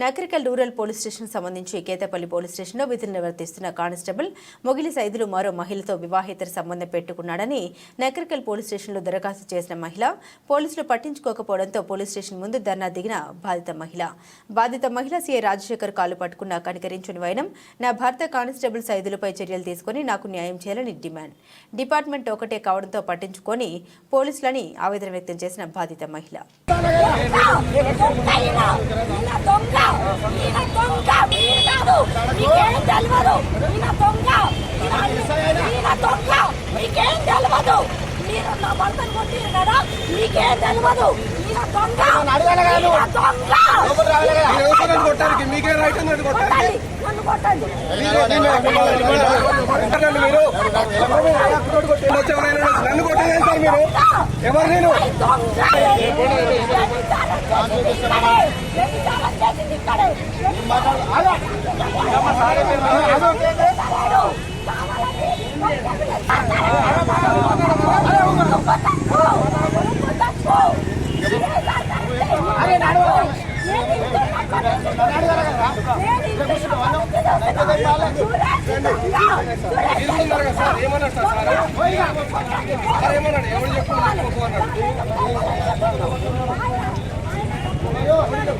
Nakrekal rural police station సంబంధించి Ketapalli police స్టేషన్లో విధులు నిర్వర్తిస్తున్న కానిస్టేబుల్ మొగిలి సైదులు మరో మహిళతో వివాహేతర సంబంధం పెట్టుకున్నాడని నకరికల్ పోలీస్ స్టేషన్లో దరఖాస్తు చేసిన మహిళ పోలీసులు పట్టించుకోకపోవడంతో పోలీస్ స్టేషన్ ముందు ధర్నా దిగిన బాధిత మహిళ. బాధిత మహిళ సీఐ రాజశేఖర్ కాలు పట్టుకున్న కనికరించుని వైనం నా భర్త కానిస్టేబుల్ సైదులపై చర్యలు తీసుకుని నాకు న్యాయం చేయాలని డిమాండ్. డిపార్ట్మెంట్ ఒకటే కావడంతో పట్టించుకొని పోలీసులని ఆవేదన వ్యక్తం చేసిన బాధిత మహిళ. ఈయన దొంగ మీరు కాదు మీకేం తెలియదు ఈయన దొంగ ఈయన దొంగ మీకేం తెలియదు మీరు నా భర్తను కొట్టిరు కదా మీకేం తెలియదు ఈయన దొంగ ఈయన దొంగ కొట్టానికి మీకే రైట్ ఉందండి కొట్టాలి నన్ను కొట్టండి మీరు నన్ను కొట్టాలని సార్ మీరు ఎవరు నేను? ఏమన్నాడు సార్? Sir sir? ఏమన్నాడు? ఎవరు చెప్పు చెప్పు అన్నాడు ఎవరు చెప్పుకోవాలి సార్ మరి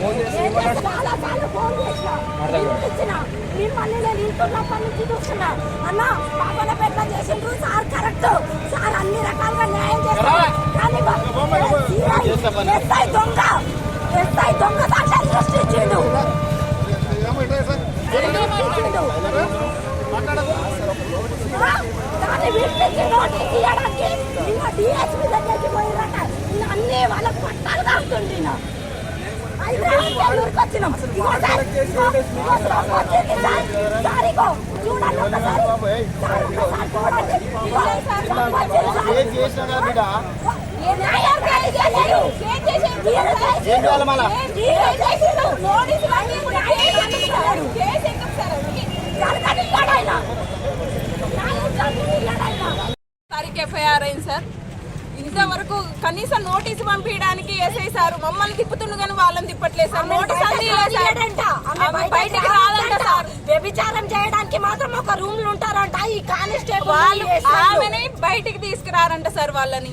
చాలా సార్లు ఫోన్ చేసిన. ఇచ్చిన మిమ్మల్ని నేను ఇంటున్నప్పటి నుంచి చూస్తున్నా. అన్న పాపన పెద్ద చేసిండ్రు. Sir correct. సార్ అన్ని రకాలుగా న్యాయం చేస్తారు. కానీ ఎస్ఐ దొంగ. ఎస్ఐ దొంగ సాక్ష్యాలు సృష్టించిండు. దాన్ని విడిపించి నోటీస్ ఇవ్వడానికి నిన్న డిఎస్పీ దగ్గరికి నిన్న అన్ని వాళ్ళకి పట్టాలు కాస్తుంది ఏం మళ్ళా? ఎఫ్ఐఆర్ అయింది సార్ ఇంతవరకు కనీసం నోటీసు పంపించడానికి ఎస్ఐ సార్ మమ్మల్ని తిప్పుతుండు కానీ వాళ్ళని తిప్పట్లేదు సార్. నోటీస్ బయటికి రాదంట సార్. వ్యభిచారం చేయడానికి మాత్రం ఒక రూమ్లో ఉంటారంట. ఈ కానిస్టేబుల్ వాళ్ళు ఆమెని బయటికి తీసుకురారంట సార్ వాళ్ళని.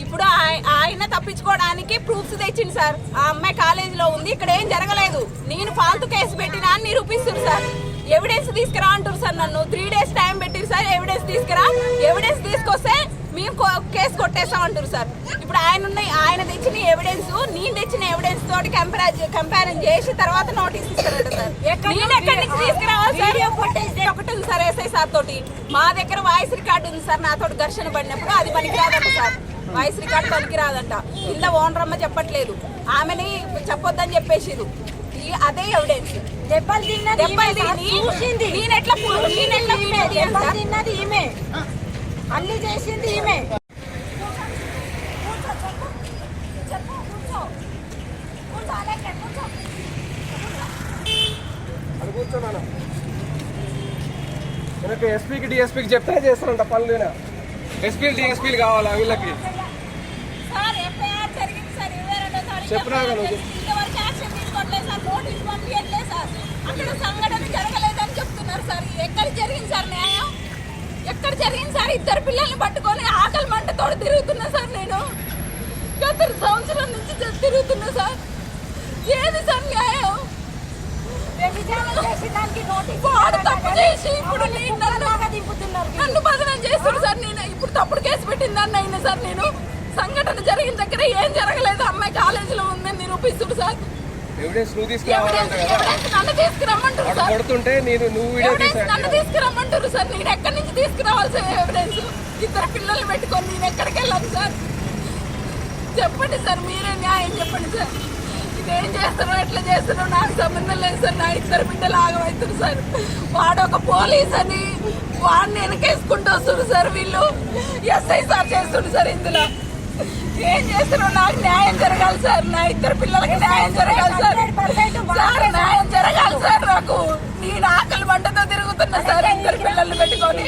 ఇప్పుడు ఆయ- ఆయన తప్పించుకోవడానికి ప్రూఫ్స్ తెచ్చింది సార్. ఆ అమ్మాయి కాలేజీలో ఉంది. ఇక్కడ ఏం జరగలేదు. నేను ఫాల్తు కేసు పెట్టినా అని నిరూపిస్తుంది సార్. ఎవిడెన్స్ తీసుకురా అంటారు సార్ నన్ను. త్రీ డేస్ టైం పెట్టిరు సార్. ఎవిడెన్స్ తీసుకురా. ఎవిడెన్స్ తీసుకొస్తే మేము కేసు కొట్టేస్తాం అంటారు సార్. ఇప్పుడు ఆయన ఉన్నాయి ఆయన తెచ్చిన ఎవిడెన్స్ నేను తెచ్చిన ఎవిడెన్స్ తోటి కంపేర్ కంపారిజన్ చేసి తర్వాత నోటీస్ ఇస్తారట సార్. నేను ఎక్కడి నుంచి తీసుకురావాలి సార్? వీడియో ఫుటేజ్ ఒకటి ఉంది సార్ ఎస్ఐ సార్ తోటి. మా దగ్గర వాయిస్ రికార్డు ఉంది సార్ నాతో ఘర్షణ పడినప్పుడు అది పనికిరాదంట సార్. వాయిస్ రికార్డు పనికిరాదంట. కింద ఓనర్ అమ్మ చెప్పట్లేదు. ఆమెని చెప్పొద్దని చెప్పేసిరు అదే ఎవిడెన్స్ దెబ్బలు తిన్నది నేను ఎట్లా నేను ఎట్లా ఈమె వీడియో తీయను దెబ్బలు సార్? తిన్నది ఈమె అన్ని చేసింది ఈమె. మనకి ఎస్పీకి డిఎస్పీకి చెప్తే చేస్తారంట పనులు ఎస్పీ డిఎస్పీలు కావాలా వీళ్ళకి? చెప్పినా అక్కడ సంఘటన జరగలేదని చెప్తున్నారు సార్. ఎక్కడ జరిగింది సార్ న్యాయం? ఎక్కడ జరిగింది సార్? ఇద్దరు పిల్లల్ని పట్టుకొని ఆకలి మంటతో తిరుగుతున్నా సార్ నేను. గత సంవత్సరం నుంచి తిరుగుతున్నా సార్. ఏది సార్ న్యాయం? చేసి దానికి వాడు తప్పు చేసి ఇప్పుడు నన్ను లాగా నన్ను బదనం చేస్తాడు సార్ నేను. ఇప్పుడు తప్పుడు కేసు పెట్టింది అన్న అయినా సార్ నేను. సంఘటన జరిగిన దగ్గర ఏం జరగలేదు. అమ్మాయి కాలేజీలో ఉందని నిరూపిస్తుడు సార్. ఎవిడెన్స్ నువ్వు తీసుకురావాలంట కదా. కొడుతుంటే నేను నువ్వు వీడియో నన్ను తీసుకురమ్మంటారు సార్. నేను ఎక్కడి నుంచి తీసుకురావాలి సార్ ఎవిడెన్స్ ఇద్దరు పిల్లల్ని పెట్టుకొని నేను ఎక్కడికి వెళ్ళాలి సార్? చెప్పండి సార్ మీరే న్యాయం చెప్పండి సార్. ఇదేం చేస్తారో ఎట్లా చేస్తారో నాకు సంబంధం లేదు సార్. నా ఇద్దరు బిడ్డలు ఆగమవుతారు సార్. వాడు ఒక పోలీస్ అని వాడిని వెనకేసుకుంటూ వస్తున్నారు సార్ వీళ్ళు. ఎస్ఐ సార్ చేస్తుండ్రు సార్ ఇందులో. ఏం చేస్తున్నారు నాకు న్యాయం జరగాలి సార్. నా ఇద్దరు పిల్లలకి న్యాయం జరగాలి సార్. సార్ న్యాయం జరగాలి సార్ నాకు. నేను ఆకలి మంటతో తిరుగుతున్నా సార్ ఇద్దరు పిల్లల్ని పెట్టుకొని.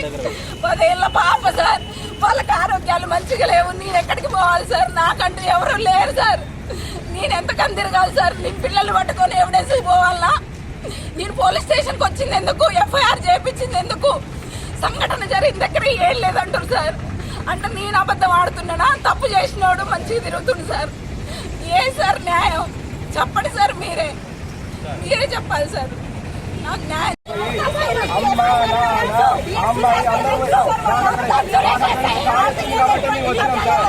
పదేళ్ళ పాప సార్. వాళ్ళకి ఆరోగ్యాలు మంచిగా లేవు. నేను ఎక్కడికి పోవాలి సార్? నాకంటూ ఎవరు లేరు సార్. నేను ఎంతకని తిరగాలి సార్? నీ పిల్లల్ని పట్టుకొని ఎవిడెన్స్ పోవాలనా? నేను పోలీస్ స్టేషన్కి వచ్చింది ఎందుకు? ఎఫ్ఐఆర్ చేయించింది ఎందుకు? సంఘటన జరిగిన దగ్గర ఏం లేదంటారు సార్. అంటే నేను అబద్ధం ఆడుతున్నానా తప్పు చేసినోడు మంచిగా తిరుగుతుంది సార్ ఏ సార్ న్యాయం చెప్పండి సార్ మీరే మీరే చెప్పాలి సార్ నాకు న్యాయం అమ్మ అమ్మాయి అందరూ కాబట్టి మేము వచ్చినాం సార్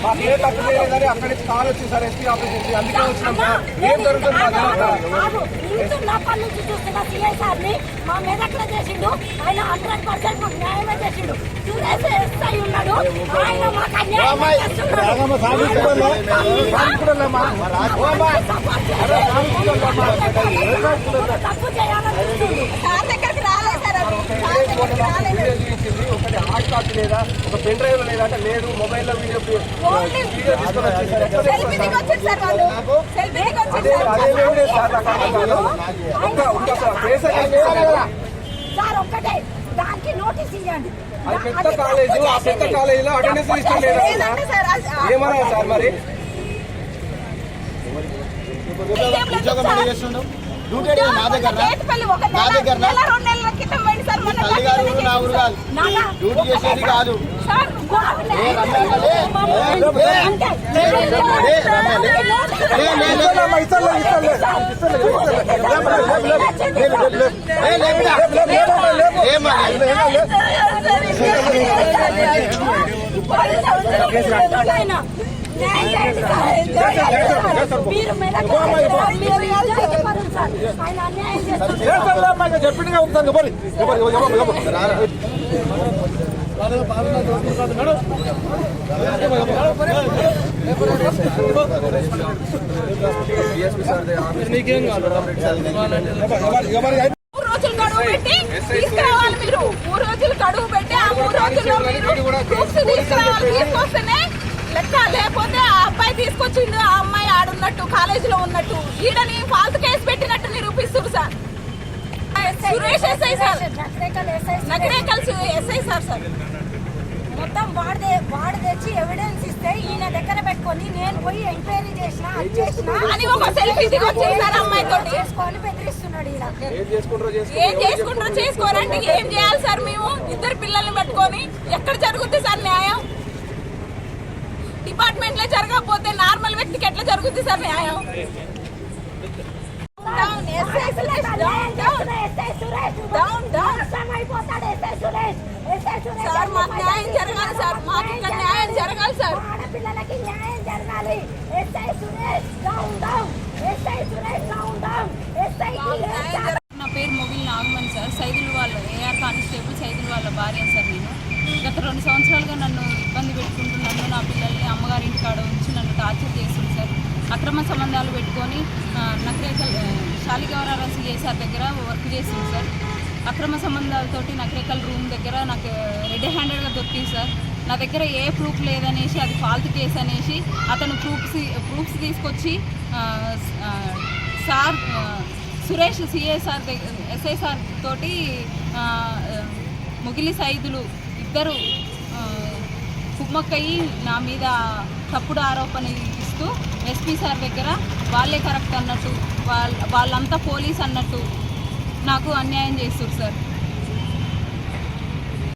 మాకు ఏ తప్పు చేయలేదని అక్కడి నుంచి కాల్ వచ్చింది సార్ ఎస్పీ ఆఫీస్ నుంచి. అందుకే వచ్చినాం సార్. ఏం జరుగుతుంది మా మీద ఎక్కడ చేసిండు. ఆయన హండ్రెడ్ పర్సెంట్ న్యాయమే చేసిండు. సురేష్ ఎస్ఐ ఉన్నాడు. ఆయన మాకు అన్యాయం చేస్తున్నాడు. తప్పు చేయాలని చూస్తుండు. సార్ దగ్గరికి రాలేదు సార్ అది వీడియో చూపించింది ఒకటి హార్డ్ కాపీ లేదా ఒక పెన్ డ్రైవ్ లేదా అంటే లేదు మొబైల్లో వీడియో వీడియో తీసుకొని అదే సార్ అదే ఎవిడెన్స్ సార్ నాకు అర్థం కాదు. ఒక్క ఒక్క కేసు సార్ ఒక్కటే. దానికి నోటీస్ ఇవ్వండి. అది పెద్ద కాలేజ్ ఆ పెద్ద కాలేజీలో అటెండెన్స్ లిస్ట్ లేదా? సార్ అది- ఏమన్నా సార్ మరి? డ్యూటీ నా దగ్గర నా దగ్గర తల్లి గారు నా ఊరు కాదు డ్యూటీ చేసేది కాదు సార్ ఏ రమ్య అన్న, లే. ఏ, అంటే లే, లే, రమ్య, లే. లే, లే, లే. ఇస్తలే, ఇస్తలే, ఇస్తలే. లే, లే, లే. ఏ, లే, బిడ్డ. ఏమ్మా? చేస్తానులే అమ్మా, ఇక చెప్పిందిగా ఉంటాను ఇక పోనీ. ఇక పోనీ, ఇక పోనీ, ఇక పోనీ. ఇక మరి అయితే మూడు రోజులు గడువు పెట్టి తీసుకురావాలి మీరు మూడు రోజులు గడువు పెట్టి ఆ మూడు రోజుల్లో మీరు తీసుకురావాలి తీసుకొస్తేనే లెక్క లేకపోతే ఆ అబ్బాయి తీసుకొచ్చిండు ఆ అమ్మాయి ఆడున్నట్టు కాలేజీలో ఉన్నట్టు. ఈడని ఫాల్తు కేసు పెట్టినట్టు నిరూపిస్తారు sir. Suresh SI sir. Nakrekal SI sir sir. మొత్తం వాడు వాడు తెచ్చి ఎవిడెన్స్ ఇస్తే ఈయన దగ్గర పెట్టుకొని నేను పోయి ఎంక్వైరీ చేసిన అది చేసిన అని ఒక సెల్ఫీ దిగొచ్చింది సార్ అమ్మాయి తోటి. చేసుకొని బెదిరిస్తున్నాడు ఈయన ఏం చేసుకుంటారో చేసుకోరంటే ఏం చేయాలి సార్ మేము? ఇద్దరు పిల్లల్ని పెట్టుకొని ఎక్కడ జరుగుతుంది సార్ న్యాయం? డిపార్ట్మెంట్లో జరగకపోతే నార్మల్ వ్యక్తికి ఎట్లా జరుగుతుంది సార్ న్యాయం? సార్ మాకు న్యాయం జరగాలి సార్ మాకు ఇక్కడ న్యాయం జరగాలి సార్ ఆడపిల్లలకి న్యాయం జరగాలి. SI Suresh down down SI Suresh down down SI నా పేరు మొగిల్ నాగమణి సార్ సైదులు వాళ్ళ ఏఆర్ కానిస్టేబుల్ సైదులు వాళ్ళ భార్య సార్ నేను. గత రెండు సంవత్సరాలుగా నన్ను ఇబ్బంది పెట్టుకుంటూ నన్ను నా పిల్లల్ని అమ్మగారి ఇంటికాడ ఉంచి నన్ను టార్చర్ చేస్తుంది సార్ అక్రమ సంబంధాలు పెట్టుకొని ఆ, నకరేకల్ ఆ, శాలిగవరాల దగ్గర వర్క్ చేసింది సార్. అక్రమ సంబంధాలతోటి నకరేకల్ రూమ్ దగ్గర నాకు రెడ్ హ్యాండెడ్గా దొరికింది సార్. నా దగ్గర ఏ ప్రూఫ్ లేదనేసి అది ఫాల్త్ కేసు అనేసి అతను ప్రూఫ్స్ ప్రూఫ్స్ తీసుకొచ్చి సార్ సురేష్ సిఏసార్ దగ్గర ఎస్ఐసార్ తోటి ముగిలి సైదులు ఇద్దరు కుమ్మక్కయ్యి నా మీద తప్పుడు ఆరోపణ ఇస్తూ ఎస్పీ సార్ దగ్గర వాళ్ళే కరెక్ట్ అన్నట్టు వాళ్ళ వాళ్ళంతా పోలీస్ అన్నట్టు నాకు అన్యాయం చేస్తారు సార్.